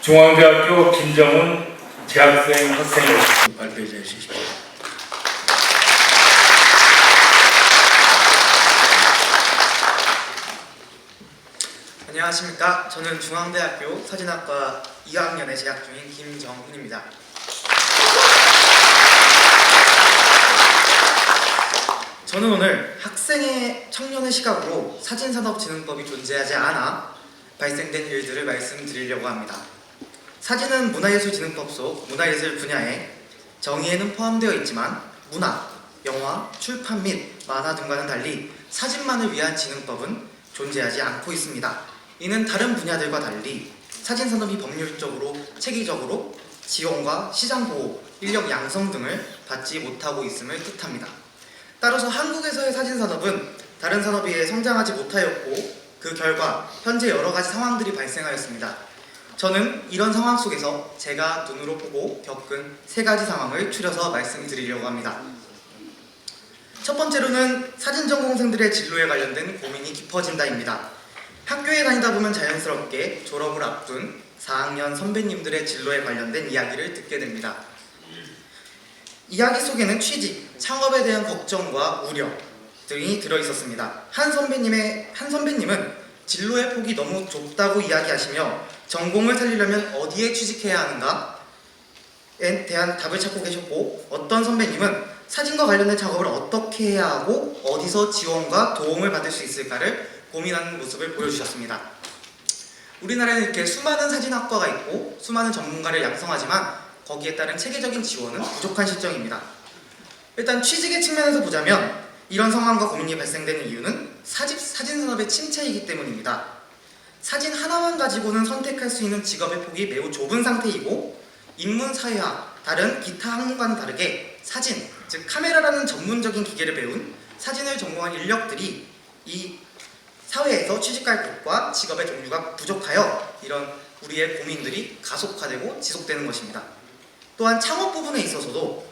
중앙대학교 김정은 재학생 학생 발표해 주십시오. 안녕하십니까. 저는 중앙대학교 사진학과 2학년에 재학 중인 김정훈입니다. 저는 오늘 학생의 청년의 시각으로 사진산업진흥법이 존재하지 않아 발생된 일들을 말씀드리려고 합니다. 사진은 문화예술진흥법 속 문화예술 분야에 정의에는 포함되어 있지만 문화, 영화, 출판 및 만화 등과는 달리 사진만을 위한 진흥법은 존재하지 않고 있습니다. 이는 다른 분야들과 달리 사진 산업이 법률적으로 체계적으로 지원과 시장 보호, 인력 양성 등을 받지 못하고 있음을 뜻합니다. 따라서 한국에서의 사진 산업은 다른 산업에 성장하지 못하였고 그 결과 현재 여러 가지 상황들이 발생하였습니다. 저는 이런 상황 속에서 제가 눈으로 보고 겪은 세 가지 상황을 추려서 말씀드리려고 합니다. 첫 번째로는 사진 전공생들의 진로에 관련된 고민이 깊어진다입니다. 학교에 다니다 보면 자연스럽게 졸업을 앞둔 4학년 선배님들의 진로에 관련된 이야기를 듣게 됩니다. 이야기 속에는 취직, 창업에 대한 걱정과 우려 등이 들어 있었습니다. 한 선배님의 한 선배님은 진로의 폭이 너무 좁다고 이야기하시며 전공을 살리려면 어디에 취직해야 하는가에 대한 답을 찾고 계셨고 어떤 선배님은 사진과 관련된 작업을 어떻게 해야 하고 어디서 지원과 도움을 받을 수 있을까를 고민하는 모습을 보여주셨습니다. 우리나라에는 이렇게 수많은 사진학과가 있고 수많은 전문가를 양성하지만 거기에 따른 체계적인 지원은 부족한 실정입니다. 일단 취직의 측면에서 보자면 이런 상황과 고민이 발생되는 이유는 사집, 사진 산업의 침체이기 때문입니다. 사진 하나만 가지고는 선택할 수 있는 직업의 폭이 매우 좁은 상태이고 인문사회학, 다른 기타 학문과는 다르게 사진, 즉 카메라라는 전문적인 기계를 배운 사진을 전공한 인력들이 이 사회에서 취직할 곳과 직업의 종류가 부족하여 이런 우리의 고민들이 가속화되고 지속되는 것입니다. 또한 창업 부분에 있어서도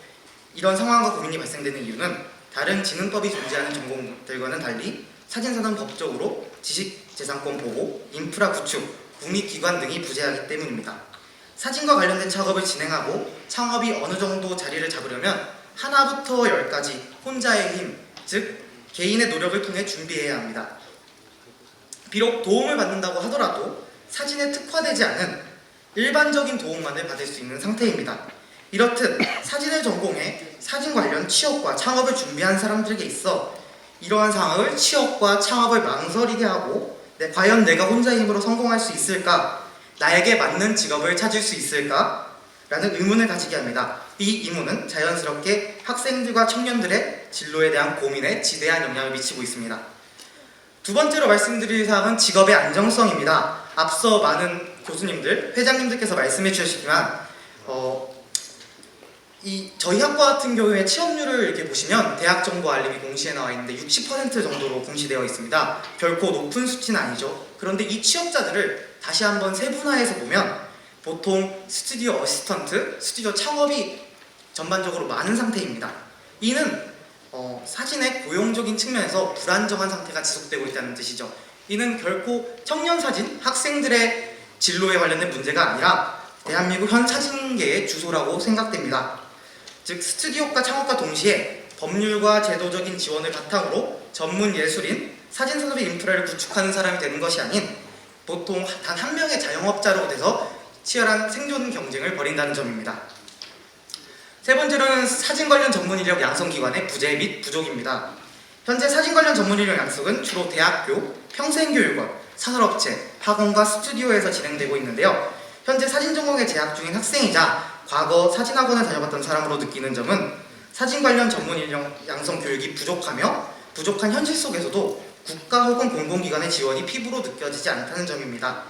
이런 상황과 고민이 발생되는 이유는 다른 지능법이 존재하는 전공들과는 달리 사진산업 법적으로 지식재산권 보호, 인프라 구축, 국립기관 등이 부재하기 때문입니다. 사진과 관련된 작업을 진행하고 창업이 어느 정도 자리를 잡으려면 하나부터 열까지 혼자의 힘, 즉 개인의 노력을 통해 준비해야 합니다. 비록 도움을 받는다고 하더라도 사진에 특화되지 않은 일반적인 도움만을 받을 수 있는 상태입니다. 이렇듯 사진 취업과 창업을 준비한 사람들에게 있어 이러한 상황을 취업과 창업을 망설이게 하고 네, 과연 내가 혼자의 힘으로 성공할 수 있을까? 나에게 맞는 직업을 찾을 수 있을까? 라는 의문을 가지게 합니다. 이 의문은 자연스럽게 학생들과 청년들의 진로에 대한 고민에 지대한 영향을 미치고 있습니다. 두 번째로 말씀드릴 사항은 직업의 안정성입니다. 앞서 많은 교수님들, 회장님들께서 말씀해 주셨지만 어, 이 저희 학과 같은 경우에 취업률을 이렇게 보시면 대학 정보 알림이 공시에 나와 있는데 60% 정도로 공시되어 있습니다. 결코 높은 수치는 아니죠. 그런데 이 취업자들을 다시 한번 세분화해서 보면 보통 스튜디오 어시스턴트, 스튜디오 창업이 전반적으로 많은 상태입니다. 이는 어, 사진의 고용적인 측면에서 불안정한 상태가 지속되고 있다는 뜻이죠. 이는 결코 청년 사진, 학생들의 진로에 관련된 문제가 아니라 대한민국 현 사진계의 주소라고 생각됩니다. 즉 스튜디오과 창업과 동시에 법률과 제도적인 지원을 바탕으로 전문 예술인 사진 산업의 인프라를 구축하는 사람이 되는 것이 아닌 보통 단 한 명의 자영업자로 돼서 치열한 생존 경쟁을 벌인다는 점입니다. 세 번째로는 사진 관련 전문 인력 양성 기관의 부재 및 부족입니다. 현재 사진 관련 전문 인력 양성은 주로 대학교, 평생교육원, 산업업체, 학원과 스튜디오에서 진행되고 있는데요. 현재 사진 전공에 재학 중인 학생이자 과거 사진학원을 다녀봤던 사람으로 느끼는 점은 사진 관련 전문 인력 양성 교육이 부족하며 부족한 현실 속에서도 국가 혹은 공공기관의 지원이 피부로 느껴지지 않다는 점입니다.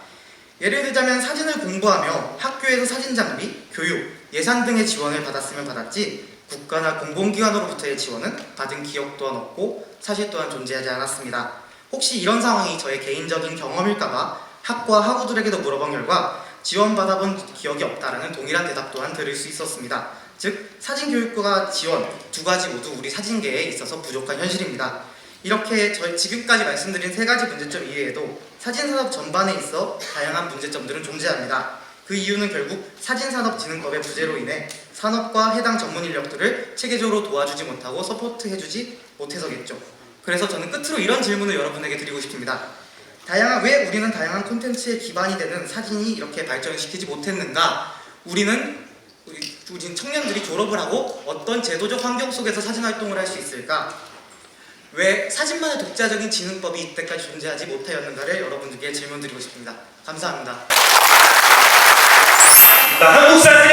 예를 들자면 사진을 공부하며 학교에서 사진 장비, 교육, 예산 등의 지원을 받았으면 받았지 국가나 공공기관으로부터의 지원은 받은 기억 또한 없고 사실 또한 존재하지 않았습니다. 혹시 이런 상황이 저의 개인적인 경험일까봐 학과 학우들에게도 물어본 결과 지원받아본 기억이 없다라는 동일한 대답 또한 들을 수 있었습니다. 즉 사진교육과 지원 두 가지 모두 우리 사진계에 있어서 부족한 현실입니다. 이렇게 저희 지금까지 말씀드린 세 가지 문제점 이외에도 사진산업 전반에 있어 다양한 문제점들은 존재합니다. 그 이유는 결국 사진산업진흥법의 부재로 인해 산업과 해당 전문 인력들을 체계적으로 도와주지 못하고 서포트해주지 못해서겠죠. 그래서 저는 끝으로 이런 질문을 여러분에게 드리고 싶습니다. 다양한 왜 우리는 다양한 콘텐츠의 기반이 되는 사진이 이렇게 발전시키지 못했는가? 우리는 우리 우리 청년들이 졸업을 하고 어떤 제도적 환경 속에서 사진 활동을 할 수 있을까? 왜 사진만의 독자적인 진흥법이 이때까지 존재하지 못하였는가를 여러분들께 질문드리고 싶습니다. 감사합니다. 나 한국 사진